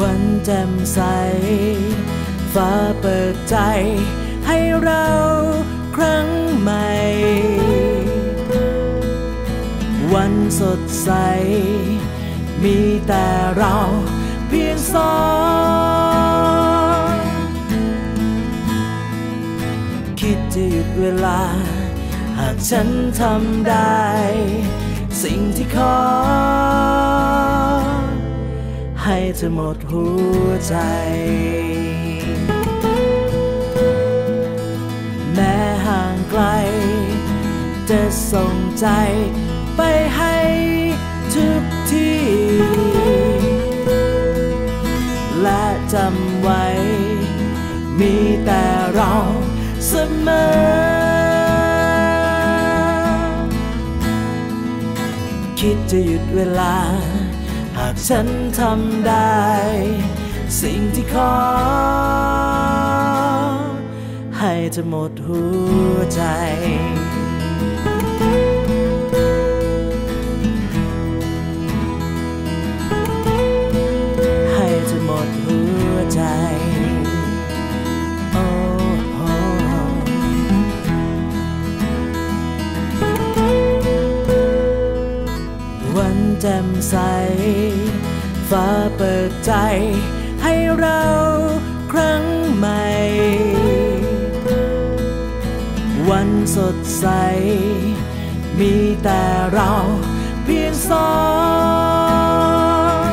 วันแจ่มใส ฟ้าเปิดใจให้เราครั้งใหม่ วันสดใส มีแต่เราเพียงสองคิดจะหยุดเวลา หากฉันทำได้ สิ่งที่ขอ เธอหมดหัวใจ แม้ห่างไกล จะส่งใจไปให้ทุกที่ และจำไว้ มีแต่เราเสมอคิดจะหยุดเวลาากฉันทำได้ สิ่งที่ขอ ให้เธอหมดหัวใจ จ่มใส ฟ้าเปิดใจให้เราครั้งใหม่ วันสดใส มีแต่เราเพียงสอง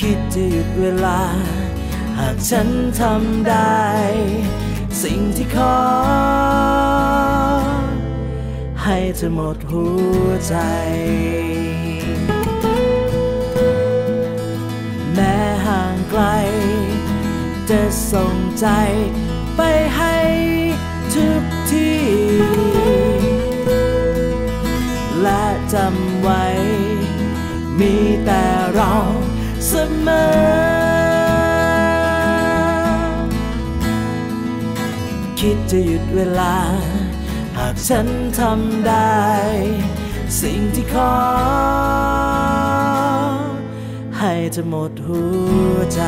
คิดจะหยุดเวลา หากฉันทำได้ สิ่งที่ขอ ให้เธอหมดหัวใจ แม้ห่างไกล จะส่งใจไปให้ทุกที่ และจำไว้ มีแต่เราเสมอคิดจะหยุดเวลา หากฉันทำได้ สิ่งที่ขอ ให้เธอหมดหัวใจ